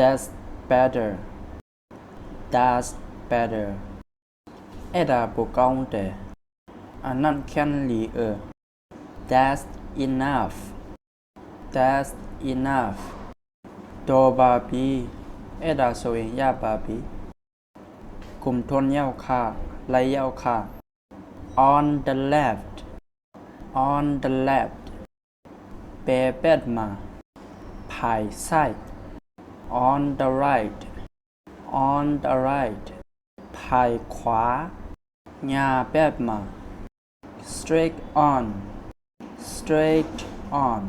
That's better. That's better. Era bogante. Anh ăn khen lì ở. That's enough. That's enough. Do bà bì. Era sôi ya bà bì. Cùng thôn nhau khá, lấy nhau ka. On the left. On the left. Bè bed mà. Pai sai. on the right on the right ภายขวาญาแบบมา straight on straight on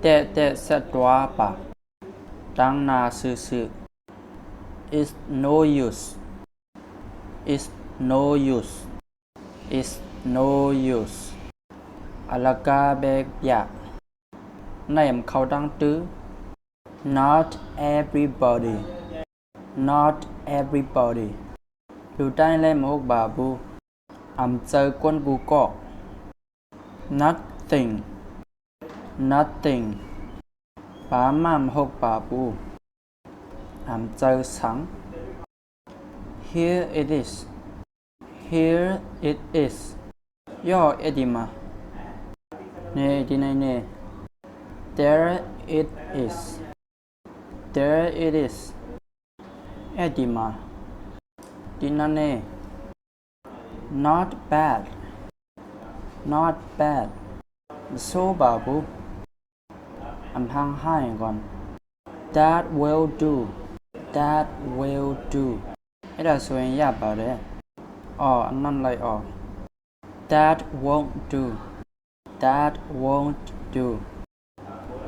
เตะเตะสตัวปะตั้งนาซื่อ is no use is no use is no use อลากาเบกยะในมเขาดังตื้อ not everybody. Not everybody. Biểu tay lên một bà bu ẩm chơi quân bu cọ. Nothing. Nothing. Bà mầm hộp bà bu ẩm chơi sáng here it is. Here it is. Yo edima nè, đi này nè. There it is. There it is. Edema. Dinane. Not bad. Not bad. So babu. I'm hang high on. That will do. That will do. It has when yeah about it. Oh, I'm like oh. That won't do. That won't do.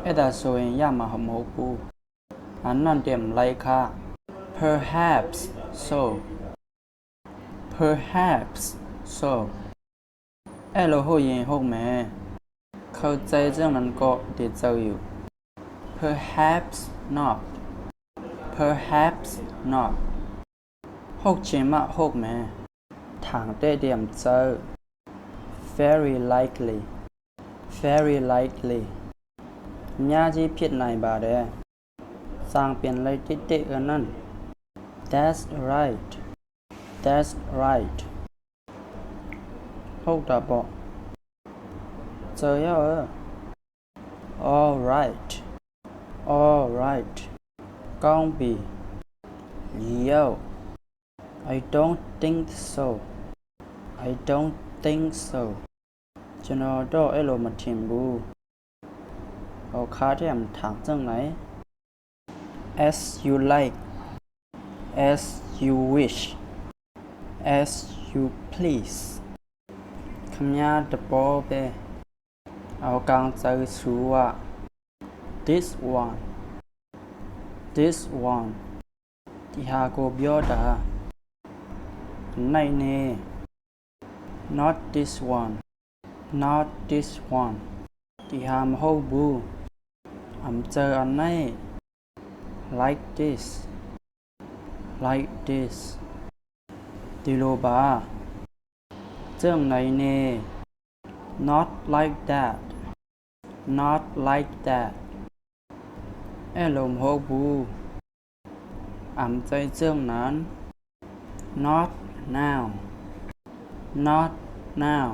အဲ့ဒါဆိုရင်ရမှာမဟုတ်ဘူး อันนั่นเดียมไรค่ะ perhaps so perhaps so เอลโหยิงหกแม่เข้าใจเจ้าอนั้นก็เดเจ้าอยู่ perhaps not perhaps not หกเจมะหกแม่ทางเตเดียมเจ้า very likely very likely ญาจีพิดนายบาเด နိုင်ပါတယ်စံပြင်လိုက်တိတိအနန် that's right that's right ဟုတ်တာပေါ့เจอရเออ all right all right ကောင်းပြီယော I don't think so I don't think so ကျွန်တော်တော့အဲ့လိုမထင်ဘူးဟောခါတဲ့မထမ်းကျင်လိုက် as you like, as you wish, as you please. ခမရတဘောပဲအောက်ကောင်စရစုဝ this one this one. ဒီဟာကိုပြောတာနိုင်နေ not this one not this one. ဒီဟာမဟုတ်ဘူးအမ်ကျန်နိုင် like this like this ဒီလိုပါเจิงไหนနေ not like that not like that အဲ့လိုမဟုတ်ဘူးအမ်ใจเจิงนั้น not now not now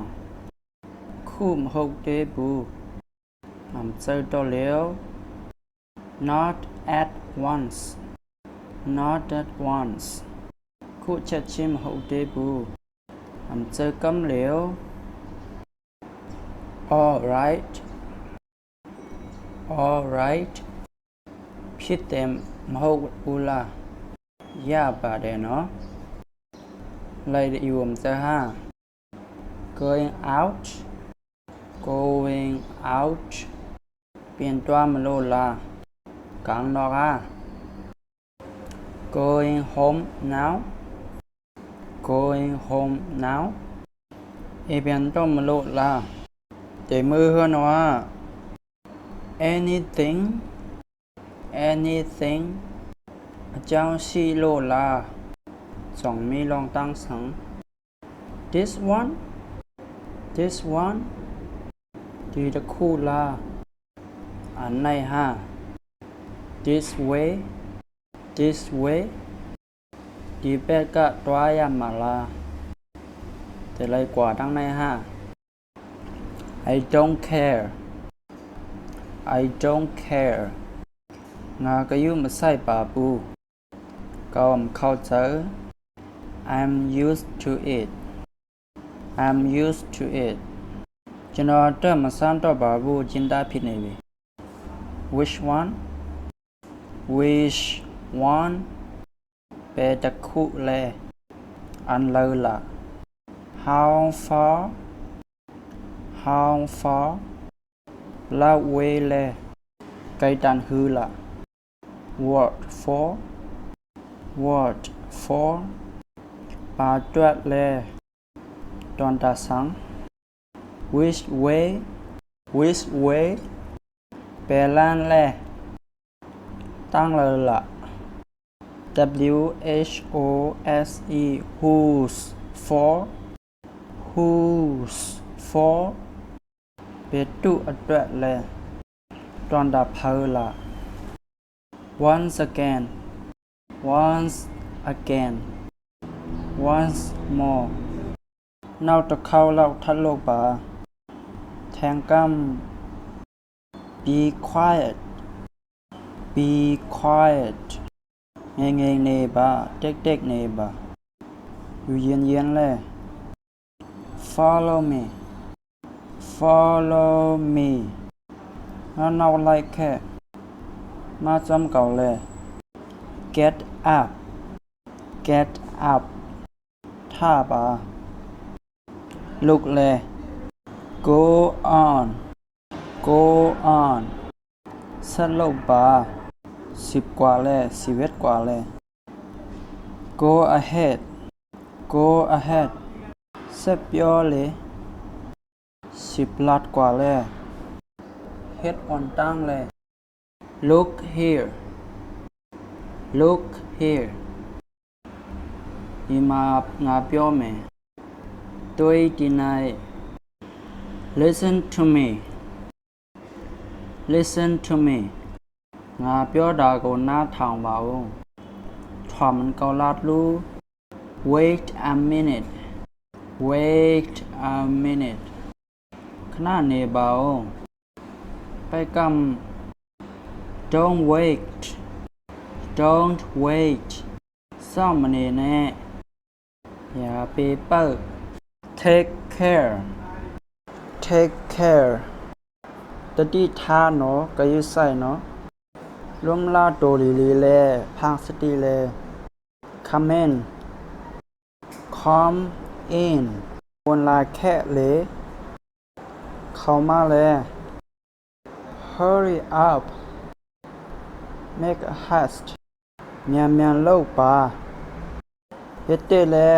ခုမဟုတ်သေးဘူးအမ်ใจတော့လေ not at once not at once ခုချက်ချင်းမဟုတ်သေးဘူးအမ်ใจกำเหลว all right all right ဖြစ်တယ်မဟုတ်ဘူးလားရပါတယ်နော်လိုက်ယူမစဟာ going out going out ပြင်သွားမလို့လားကော con đó ra going home now going home now เอเปียนต้องมาโลดละเจมือเฮือนว่า anything anything เจ้าชีโลดละสองมีลองตั้งสัง this one this one ดีตะคู่ละอันไหนฮะ this way this way ဒီဘက်ကတွားရမှာလားဒီလိုက်กว่าตั้งในห้า I don't care I don't care ငါကယူမဆိုင်ပါဘူးကောင်းเข้าใจ I'm used to it I'm used to it ကျွန်တော်အတွက်မဆန်းတော့ပါဘူးကျင်းသားဖြစ်နေပြီ which one which one เปตะคุเลอันเลละ how far how far ลาเวเลไกตันฮือละ what for what for ปาจวดเลตอนตาสัง which way which way เปลันเล ตั้งเลยละ W H O S E whose for whose for เป็ดตุอัตระแลตอนดาเพอละ once again once again once more နောက်တစ်ခေါက်လောက်ထပ်လုပ်ပါ แทงกัม be quiet be quiet. Nghe nghe nè ba, take take nè ba. You yen yen le. Follow me. Follow me. Nó nào like khe. Má chấm cầu le. Get up. Get up. Tapa. Look le. Go on. Go on. สลบบ่ Sipkwale, Siwetkwale. Go ahead, go ahead. Sepyole, Siplatkwale. Head on tangle. Look here, look here. Imap ngapiome. Listen to me. Listen to me. ငါပြောတာကိုနားထောင်ပါဦးထွာมันเกาลัดลู wait a minute wait a minute ခဏနေပါဦးไปกำ don't wait don't wait စောင့်မနေနဲ့อย่าไปเปิด take care take care တတိထားနော်ကယူဆိုင်နော် လွမ်လာတိုလီလီလဲဖန်စတီလဲ come in come in วนลาแค่လေเข้ามาเลย hurry up make a haste မြန်မြန်လုပ်ပါရတဲ့လဲ